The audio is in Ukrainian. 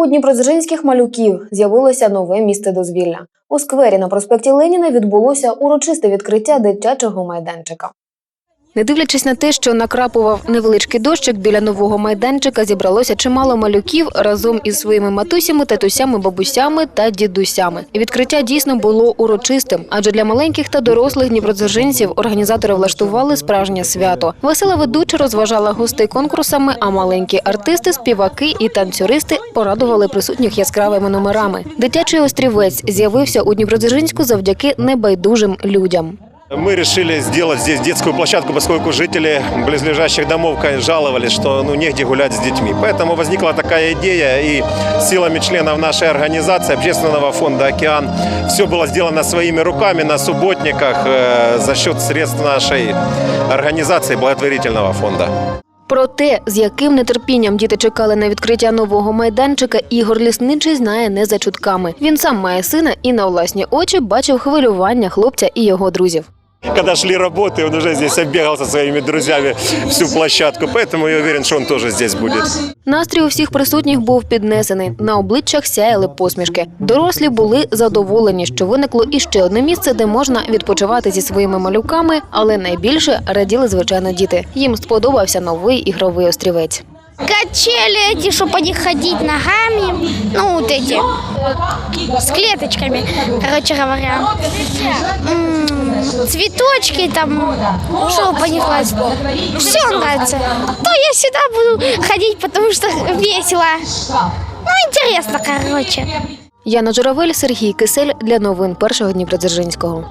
У Дніпродзержинських малюків з'явилося нове місце дозвілля. У сквері на проспекті Леніна відбулося урочисте відкриття дитячого майданчика. Не дивлячись на те, що накрапував невеличкий дощик, біля нового майданчика зібралося чимало малюків разом із своїми матусями, татусями, бабусями та дідусями. І відкриття дійсно було урочистим, адже для маленьких та дорослих дніпродзержинців організатори влаштували справжнє свято. Весела ведуча розважала гостей конкурсами, а маленькі артисти, співаки і танцюристи порадували присутніх яскравими номерами. Дитячий острівець з'явився у Дніпродзержинську завдяки небайдужим людям. Мы решили сделать здесь детскую площадку, поскольку жители близлежащих домов жаловались, что ну, негде гулять с детьми. Поэтому возникла такая идея, и силами членов нашей организации, общественного фонда «Океан», все было сделано своими руками на субботниках э, за счет средств нашей организации благотворительного фонда. Про те, з яким нетерпінням діти чекали на відкриття нового майданчика, Ігор Лісничий знає не за чутками. Він сам має сина і на власні очі бачив хвилювання хлопця і його друзів. Когда шли работы, он уже здесь оббегал со своими друзьями всю площадку, поэтому я уверен, что он тоже здесь будет. Настрій у всіх присутніх був піднесений. На обличчях сяяли посмішки. Дорослі були задоволені, що виникло іще одне місце, де можна відпочивати зі своїми малюками, але найбільше раділи звичайно діти. Їм сподобався новий ігровий острівець. Качели эти, чтобы по них ходить ногами, ну вот эти, с клеточками, короче говоря. М, Цветочки там, чтобы понеслась. Все нравится. То я сюда буду ходить, потому что весело. Ну, интересно, короче. Яна Журавель, Сергій Кисель для новин першого Дніпродзержинського.